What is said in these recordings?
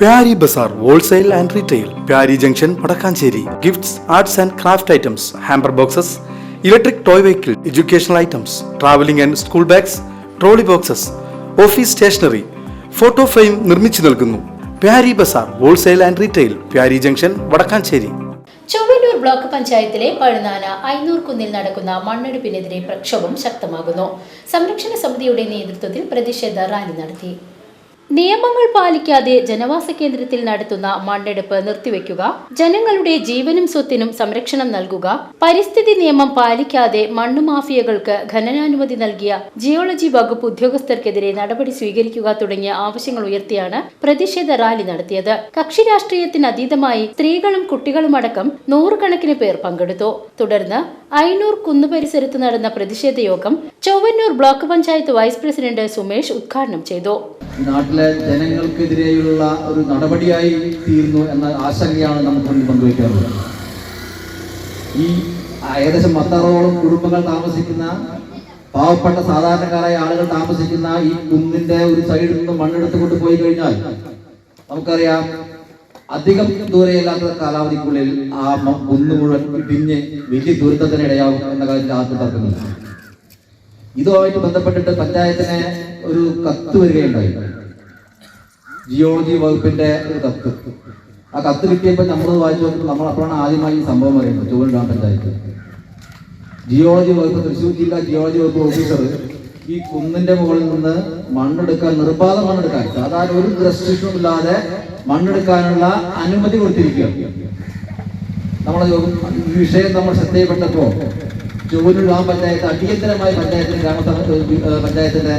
Pyari Bazar wholesale and retail Pyari junction Vadakkanchery. Gifts arts and craft items hamper boxes electric toy vehicle educational items travelling and school bags trolley boxes office stationery photo frame നിർമ്മിച്ചു നൽകുന്നു. Pyari Bazar wholesale and retail Pyari junction Vadakkanchery. Chowwannur block പഞ്ചായത്തിലെ പഴുനാന ഐനൂർ കുന്നിൽ നടക്കുന്ന മണ്ണെടുപ്പിനെതിരെ പ്രക്ഷോഭം ശക്തമാകുന്നു. സംരക്ഷണ സമിതിയുടെ നേതൃത്വത്തിൽ പ്രതിഷേധ റാലി നടത്തി. നിയമങ്ങൾ പാലിക്കാതെ ജനവാസ കേന്ദ്രത്തിൽ നടത്തുന്ന മണ്ണെടുപ്പ് നിർത്തിവെക്കുക ജനങ്ങളുടെ ജീവനും സ്വത്തിനും സംരക്ഷണം നൽകുക പരിസ്ഥിതി നിയമം പാലിക്കാതെ മണ്ണ് മാഫിയകൾക്ക് ഖനനാനുമതി നൽകിയ ജിയോളജി വകുപ്പ് ഉദ്യോഗസ്ഥർക്കെതിരെ നടപടി സ്വീകരിക്കുക തുടങ്ങിയ ആവശ്യങ്ങൾ ഉയർത്തിയാണ് പ്രതിഷേധ റാലി നടത്തിയത്. കക്ഷി രാഷ്ട്രീയത്തിന് അതീതമായി സ്ത്രീകളും കുട്ടികളുമടക്കം നൂറുകണക്കിന് പേർ പങ്കെടുത്തു. തുടർന്ന് ഐനൂർ കുന്നു പരിസരത്ത് നടന്ന പ്രതിഷേധ യോഗം Chowwannur block panchayat vice president Sumesh ഉദ്ഘാടനം ചെയ്തു. നാട്ടിലെ ജനങ്ങൾക്കെതിരെയുള്ള ഒരു നടപടിയായി തീർന്നു എന്ന ആശങ്കയാണ് നമുക്ക് മുന്നിൽ പങ്കുവയ്ക്കാറുള്ളത് ഈ ഏകദേശം പത്താറോളം കുടുംബങ്ങൾ താമസിക്കുന്ന പാവപ്പെട്ട സാധാരണക്കാരായ ആളുകൾ താമസിക്കുന്ന ഈ കുന്നിന്റെ ഒരു സൈഡിൽ നിന്ന് മണ്ണെടുത്തുകൊണ്ട് പോയി കഴിഞ്ഞാൽ നമുക്കറിയാം അധികം ദൂരെയില്ലാത്ത കാലാവധിക്കുള്ളിൽ ആ കുന്ന് മുഴുവൻ ഇടിഞ്ഞ് വലിയ ദുരന്തത്തിന് ഇടയാവും എന്ന കാര്യത്തിൽ ആർക്കും തർക്കമില്ല. ഇതുമായിട്ട് ബന്ധപ്പെട്ടിട്ട് പഞ്ചായത്തിന് ഒരു കത്ത് വരികയുണ്ടായി. ജിയോളജി വകുപ്പിന്റെ ഒരു കത്ത്. ആ കത്ത് കിട്ടിയപ്പോൾ നമ്മൾ വായിച്ചു നോക്കുമ്പോൾ നമ്മൾ അപ്പോഴാണ് ആദ്യമായി ഈ സംഭവം അറിയുന്നത് ഗ്രാം പഞ്ചായത്ത്. ജിയോളജി വകുപ്പ് തൃശ്ശൂർ ജില്ലാ ജിയോളജി വകുപ്പ് ഓഫീസർ ഈ കുന്നിന്റെ മുകളിൽ നിന്ന് മണ്ണെടുക്കാൻ നിർബാധ മണ്ണെടുക്കാൻ സാധാരണ ഒരു റെസ്ട്രിക്ഷനും ഇല്ലാതെ മണ്ണെടുക്കാനുള്ള അനുമതി കൊടുത്തിരിക്കുക നമ്മൾ ഈ വിഷയം നമ്മൾ ശ്രദ്ധയിൽപ്പെട്ടപ്പോൾ ചൊവ്വൂർ ഗ്രാമപഞ്ചായത്ത് അടിയന്തരമായി പഞ്ചായത്തിന് ഏഹ് പഞ്ചായത്തിന്റെ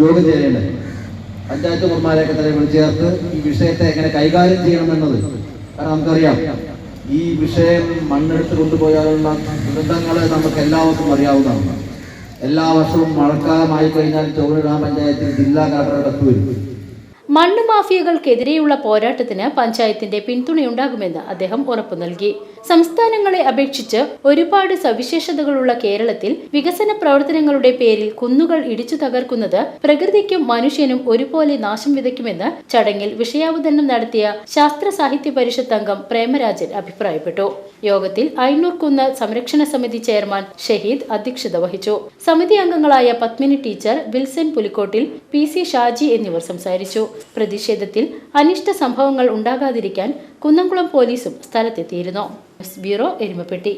യോഗം ചേരേണ്ടത്. പഞ്ചായത്ത് കുർമാരെയൊക്കെ തന്നെ വിളിച്ചു ചേർത്ത് ഈ വിഷയത്തെ എങ്ങനെ കൈകാര്യം ചെയ്യണമെന്നത് കാരണം നമുക്കറിയാം. ഈ വിഷയം മണ്ണെടുത്ത് കൊണ്ടുപോയാലുള്ള ദുരന്തങ്ങൾ നമുക്ക് എല്ലാവർക്കും അറിയാവുന്നതാണ്. എല്ലാ വർഷവും മഴക്കാലമായി കഴിഞ്ഞാൽ ചൊവ്വൂർ ഗ്രാമപഞ്ചായത്തിൽ ജില്ലാ കളക്ടറുടെ കത്ത് വരും. മണ്ണ് മാഫിയകൾക്കെതിരെയുള്ള പോരാട്ടത്തിന് പഞ്ചായത്തിന്റെ പിന്തുണയുണ്ടാകുമെന്ന് അദ്ദേഹം ഉറപ്പു നൽകി. സംസ്ഥാനങ്ങളെ അപേക്ഷിച്ച് ഒരുപാട് സവിശേഷതകളുള്ള കേരളത്തിൽ വികസന പ്രവർത്തനങ്ങളുടെ പേരിൽ കുന്നുകൾ ഇടിച്ചു തകർക്കുന്നത് പ്രകൃതിക്കും മനുഷ്യനും ഒരുപോലെ നാശം വിതയ്ക്കുമെന്ന് ചടങ്ങിൽ വിഷയാവതരണം നടത്തിയ ശാസ്ത്ര സാഹിത്യ പരിഷത്ത് അംഗം പ്രേമരാജൻ അഭിപ്രായപ്പെട്ടു. യോഗത്തിൽ ഐനൂർ കുന്ന് സംരക്ഷണ സമിതി ചെയർമാൻ ഷഹീദ് അധ്യക്ഷത വഹിച്ചു. സമിതി അംഗങ്ങളായ Padmini teacher Wilson Pulikkottil P C Shaji എന്നിവർ സംസാരിച്ചു. പ്രതിഷേധത്തിൽ അനിഷ്ട സംഭവങ്ങൾ ഉണ്ടാകാതിരിക്കാൻ കുന്നംകുളം പോലീസും സ്ഥലത്തെത്തിയിരുന്നു. ബ്യൂറോ എരുമപ്പെട്ടി.